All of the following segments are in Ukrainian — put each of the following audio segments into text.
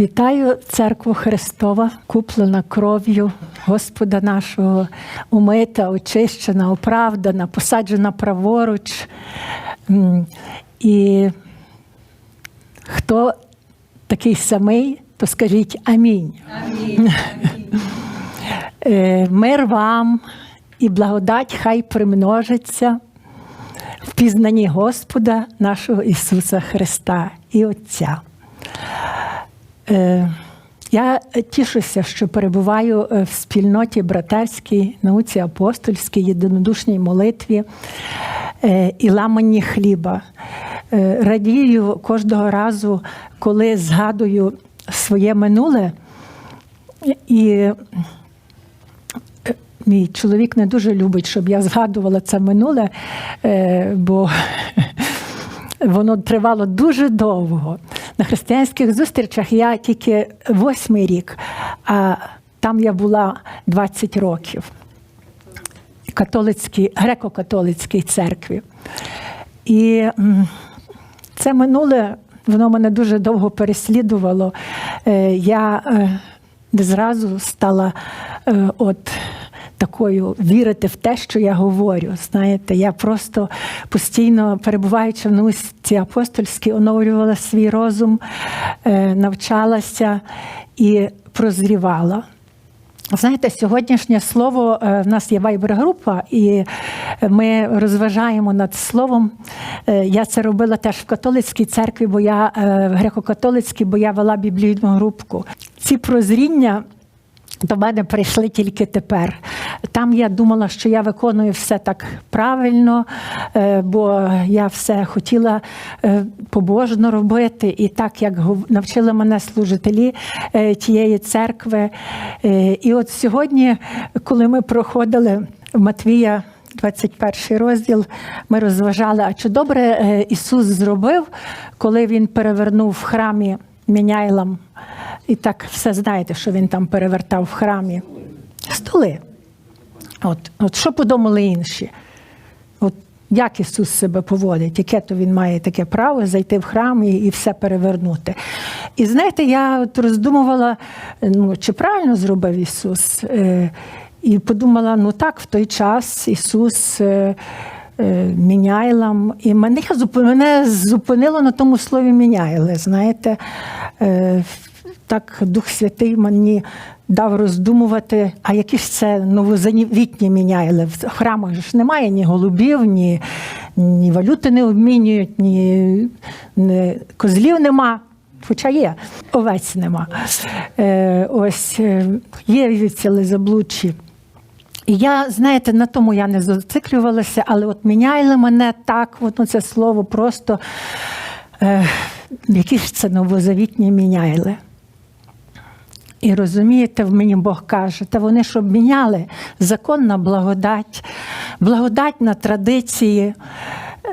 Вітаю церкву Христова, куплена кров'ю Господа нашого, умита, очищена, оправдана, посаджена праворуч. І хто такий самий, то скажіть амінь. Е, Мир вам і благодать хай примножиться в пізнанні Господа нашого Ісуса Христа і Отця. Е, Я тішуся, що перебуваю е, в спільноті братерській, науці апостольській, єдинодушній молитві е, і ламанні хліба. Радію кожного разу, коли згадую своє минуле. І мій чоловік не дуже любить, щоб я згадувала це минуле, бо воно тривало дуже довго. На християнських зустрічах я тільки восьмий рік, а там я була 20 років католицькій, греко-католицькій церкві. І це минуле, воно мене дуже довго переслідувало. Е, Я е, зразу стала е, от такою вірити в те, що я говорю. Знаєте, я просто постійно перебуваючи в науці апостольській, оновлювала свій розум, е, навчалася і прозрівала. Знаєте, сьогоднішнє слово е, в нас є вайбер-група, і ми розважаємо над словом. Е, Я це робила теж в католицькій церкві, бо я в греко-католицькій, бо я вела біблійну групку. Ці прозріння. До мене прийшли тільки тепер. Там я думала, що я виконую все так правильно, е, бо я все хотіла е, побожно робити, і так як навчили мене служителі е, тієї церкви. І от сьогодні, коли ми проходили Матвія. 21 розділ ми розважали, а чи добре Ісус зробив, коли Він перевернув в храмі Міняйлам. І так все знаєте, що він там перевертав в храмі. Столи. От, от що подумали інші? От як Ісус себе поводить, яке то він має таке право зайти в храм і, і все перевернути. І знаєте, я от роздумувала, ну, чи правильно зробив Ісус. Е, і подумала: ну так, в той час Ісус. Е, е, Міняйлам. І мене, мене зупинило на тому слові міняйли. Знаєте, Е, так Дух Святий мені дав роздумувати, а які ж це новозавітні міняйли. В храмах ж немає ні голубів, ні, ні валюти не обмінюють, ні, ні козлів нема. Хоча є, овець нема. Е, ось е, є вівці заблудші. І я, знаєте, на тому я не зациклювалася, але от міняйли мене так, от, це слово просто е, ж це новозавітні міняйли. І розумієте, в мені Бог каже, та вони щоб міняли закон на благодать, благодать на традиції,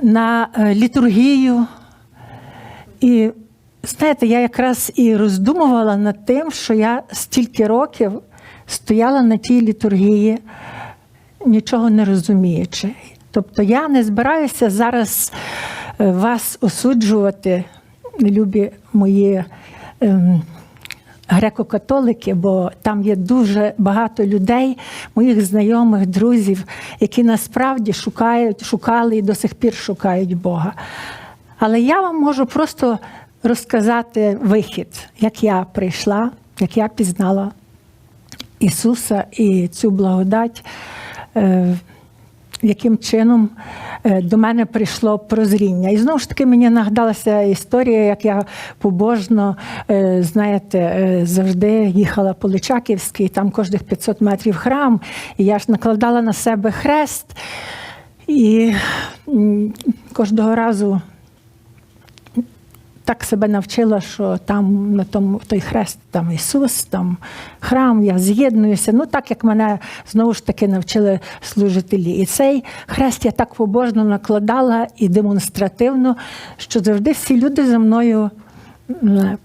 на е, літургію. І знаєте, я якраз і роздумувала над тим, що я стільки років стояла на тій літургії, нічого не розуміючи. Тобто я не збираюся зараз е, вас осуджувати, любі мої ем, греко-католики, бо там є дуже багато людей, моїх знайомих, друзів, які насправді шукають, шукали і до сих пір шукають Бога. Але я вам можу просто розказати вихід, як я прийшла, як я пізнала Ісуса і цю благодать, е, яким чином е, до мене прийшло прозріння. І знову ж таки мені нагадалася історія, як я побожно, е, знаєте, е, завжди їхала по Личаківській, там кожних 500 метрів храм, і я ж накладала на себе хрест. І кожного разу так себе навчила, що там на тому той хрест, там Ісус, там храм, я з'єднуюся. Ну так як мене знову ж таки навчили служителі. І цей хрест я так побожно накладала і демонстративно, що завжди всі люди за мною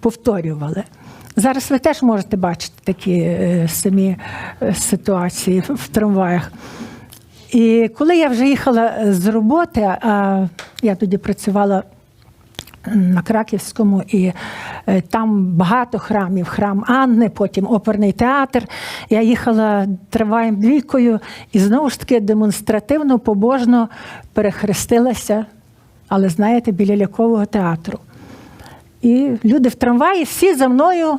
повторювали. Зараз ви теж можете бачити такі е, самі е, ситуації в- трамваях. І коли я вже їхала з роботи, а я тоді працювала на Краківському, і е, там багато храмів, храм Анни, потім оперний театр. Я їхала триваєм двійкою і знову ж таки демонстративно, побожно перехрестилася, але знаєте, біля лялькового театру. І люди в трамваї всі за мною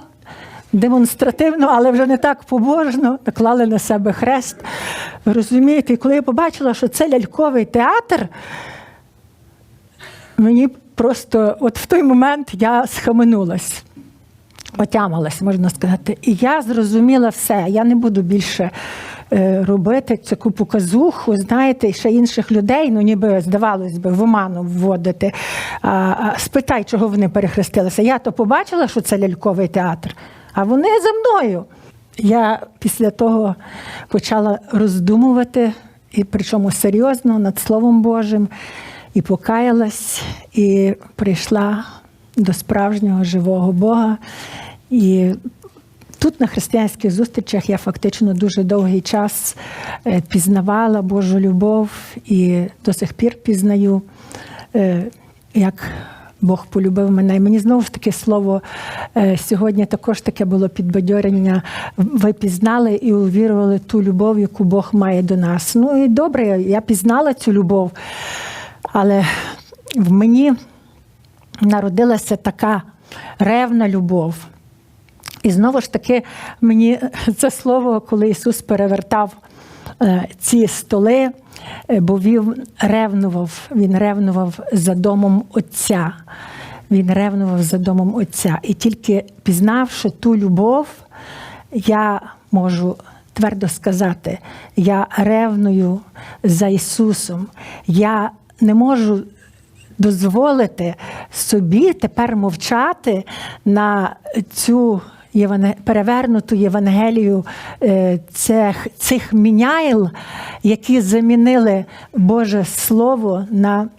демонстративно, але вже не так побожно, наклали на себе хрест. Розумієте, і коли я побачила, що це ляльковий театр, мені просто от в той момент я схаменулась, отямилась, можна сказати. І я зрозуміла все. Я не буду більше е, робити цю показуху, знаєте, ще інших людей, ну ніби здавалось би, в оману вводити. А, спитай, чого вони перехрестилися. Я то побачила, що це ляльковий театр, а вони за мною. Я після того почала роздумувати, і причому серйозно над Словом Божим, і покаялась, і прийшла до справжнього живого Бога. І тут на християнських зустрічах я фактично дуже довгий час е, пізнавала Божу любов і до сих пір пізнаю, е, як Бог полюбив мене. І мені знову ж таки слово е, сьогодні також таке було підбадьорення. Ви пізнали і увірували ту любов, яку Бог має до нас. Ну і добре, я пізнала цю любов, але в мені народилася така ревна любов. І знову ж таки, мені це слово, коли Ісус перевертав е, ці столи, е, бо він ревнував, він ревнував за домом Отця. Він ревнував за домом Отця. І тільки пізнавши ту любов, я можу твердо сказати, я ревную за Ісусом. Я не можу дозволити собі тепер мовчати на цю перевернуту Євангелію е, цих, цих міняйл, які замінили Боже Слово на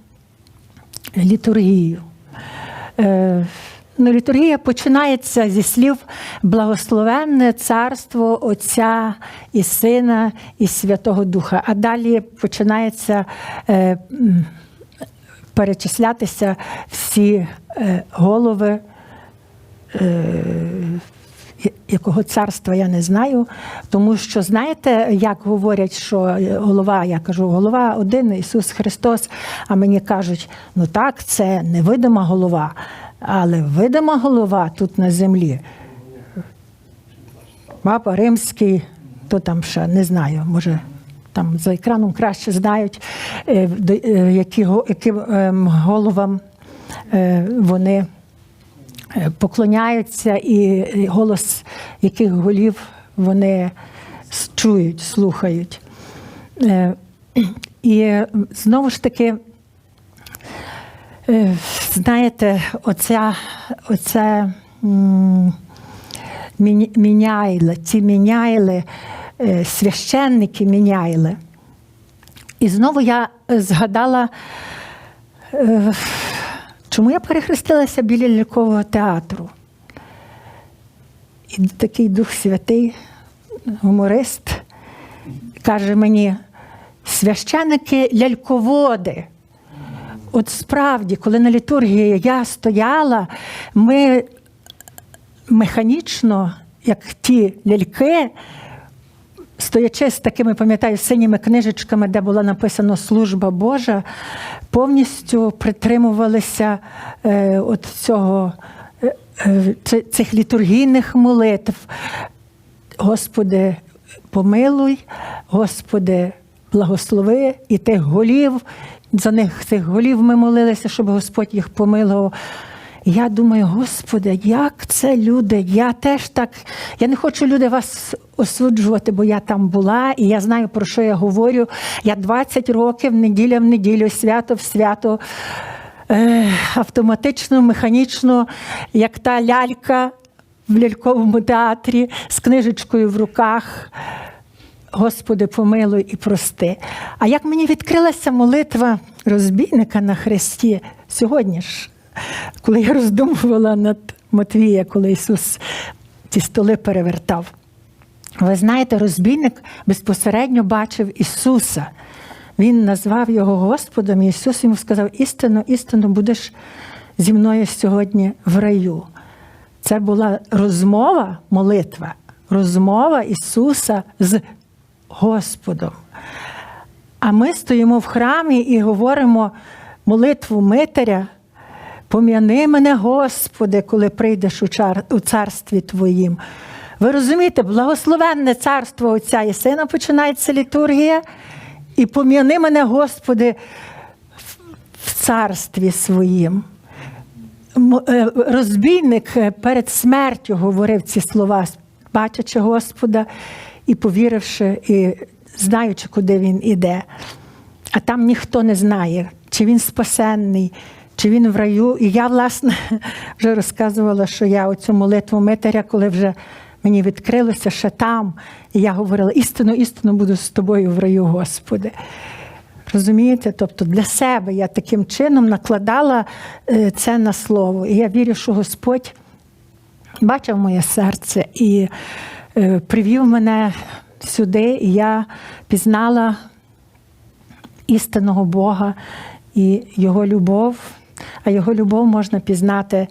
літургію. Ну, літургія починається зі слів благословенне царство Отця і Сина і Святого Духа. А далі починається е, перечислятися всі е, голови. Е, якого царства я не знаю, тому що знаєте, як говорять, що голова, я кажу, голова один Ісус Христос. А мені кажуть, ну так, це невидима голова, але видима голова тут на землі. Папа Римський, то там ще не знаю, може. Там за екраном краще знають, е, е, яким ем, головам е, вони поклоняються, і голос яких голів вони чують, слухають. І знову ж таки, знаєте, оця, оце м, міні- міняйли, ці міняйли, е, священники міняйли. І знову я е, згадала, е, чому я перехрестилася біля лялькового театру. І такий Дух Святий, гуморист, каже мені: священики ляльководи. От справді, коли на літургії я стояла, ми механічно, як ті ляльки, стоячи з такими, пам'ятаю, синіми книжечками, де була написана служба Божа, повністю притримувалися е, от цього, е, е, цих літургійних молитв. Господи, помилуй, Господи, благослови і тих голів. За них цих голів ми молилися, щоб Господь їх помилував. Я думаю, Господи, як це люди? Я теж так. Я не хочу люди вас осуджувати, бо я там була, і я знаю, про що я говорю. Я 20 років, неділя в неділю, свято в свято, е, автоматично, механічно, як та лялька в ляльковому театрі з книжечкою в руках. Господи, помилуй і прости. А як мені відкрилася молитва розбійника на хресті сьогодні ж, коли я роздумувала над Матвія, коли Ісус ці столи перевертав. Ви знаєте, розбійник безпосередньо бачив Ісуса. Він назвав його Господом, і Ісус йому сказав: істину, істину будеш зі мною сьогодні в раю. Це була розмова, молитва, розмова Ісуса з Господом. А ми стоїмо в храмі і говоримо молитву Митаря. Пом'яни мене, Господи, коли прийдеш у, чар- у царстві Твоїм. Ви розумієте, благословенне царство Отця і Сина починається літургія, і пом'яни мене, Господи, в- царстві своїм. Е, Розбійник перед смертю говорив ці слова, бачачи Господа і повіривши, і знаючи, куди він іде. А там ніхто не знає, чи він спасенний, чи він в раю. І я, власне, вже розказувала, що я оцю молитву Митаря, коли вже мені відкрилося ще там, і я говорила: істину, істину буду з тобою в раю, Господи. Розумієте? Тобто для себе я таким чином накладала е, це на слово. І я вірю, що Господь бачив моє серце і привів мене сюди, і я пізнала істинного Бога і Його любов. А Його любов можна пізнати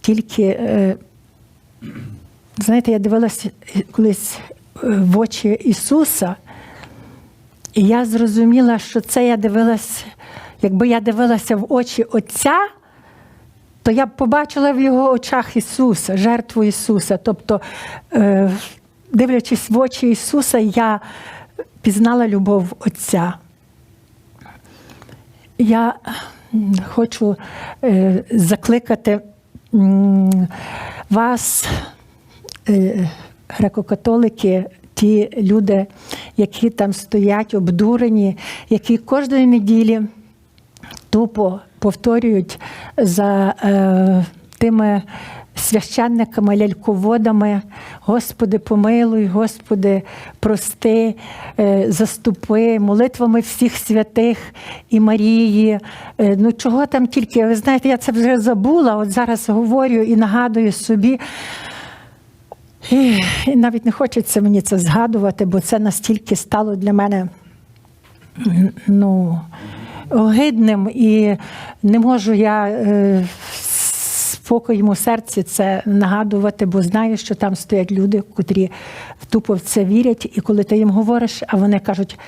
тільки, е, знаєте, я дивилася колись е, в очі Ісуса, і я зрозуміла, що це я дивилася, якби я дивилася в очі Отця, то я б побачила в його очах Ісуса, жертву Ісуса. Тобто, е, дивлячись в очі Ісуса, я пізнала любов Отця. Я хочу е, закликати вас, е, греко-католики, ті люди, які там стоять обдурені, які кожної неділі тупо повторюють за е, тими священниками, ляльководами, Господи, помилуй, Господи, прости, е, заступи, молитвами всіх святих і Марії. Е, ну чого там тільки, ви знаєте, я це вже забула, от зараз говорю і нагадую собі. І, навіть не хочеться мені це згадувати, бо це настільки стало для мене ну, огидним, і не можу я спокоєм у серці це нагадувати, бо знаю, що там стоять люди, котрі тупо в це вірять, і коли ти їм говориш, а вони кажуть,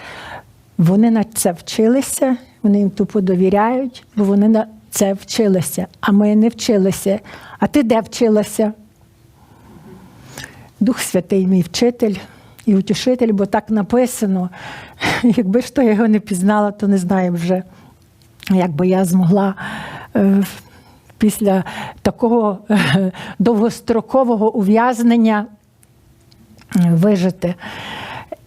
вони на це вчилися, вони їм тупо довіряють, бо вони на це вчилися, а ми не вчилися. А ти де вчилася? Дух Святий, мій вчитель і утішитель, бо так написано. Якби ж то його не пізнала, то не знаю вже, як би я змогла е, після такого довгострокового ув'язнення вижити.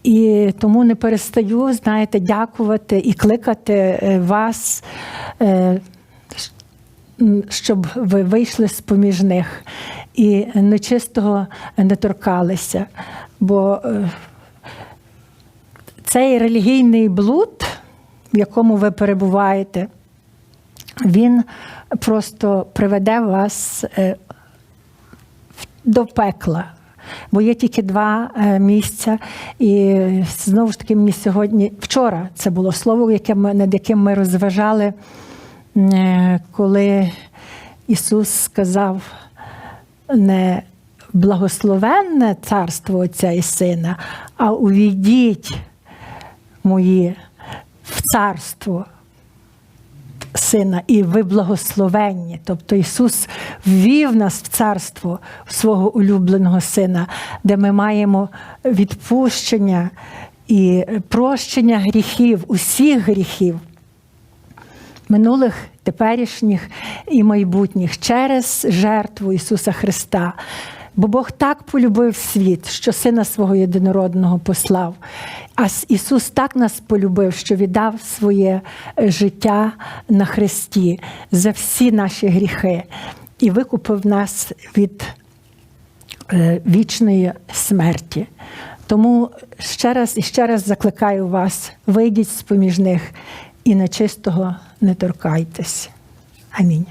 І тому не перестаю, знаєте, дякувати і кликати е, вас. е, щоб ви вийшли з поміж них і нечистого не торкалися. Бо е, цей релігійний блуд, в якому ви перебуваєте, він просто приведе вас е, до пекла. Бо є тільки два е, місця, і знову ж таки мені сьогодні, вчора це було слово, яке ми, над яким ми розважали, е, коли Ісус сказав не благословенне царство Отця і Сина, а увійдіть мої в царство Сина, і ви благословенні. Тобто Ісус ввів нас в царство свого улюбленого Сина, де ми маємо відпущення і прощення гріхів, усіх гріхів минулих, теперішніх і майбутніх через жертву Ісуса Христа. Бо Бог так полюбив світ, що Сина свого єдинородного послав. А Ісус так нас полюбив, що віддав своє е, життя на Христі за всі наші гріхи і викупив нас від е, вічної смерті. Тому ще раз і ще раз закликаю вас: вийдіть з поміж них і нечистого не торкайтесь. Амінь.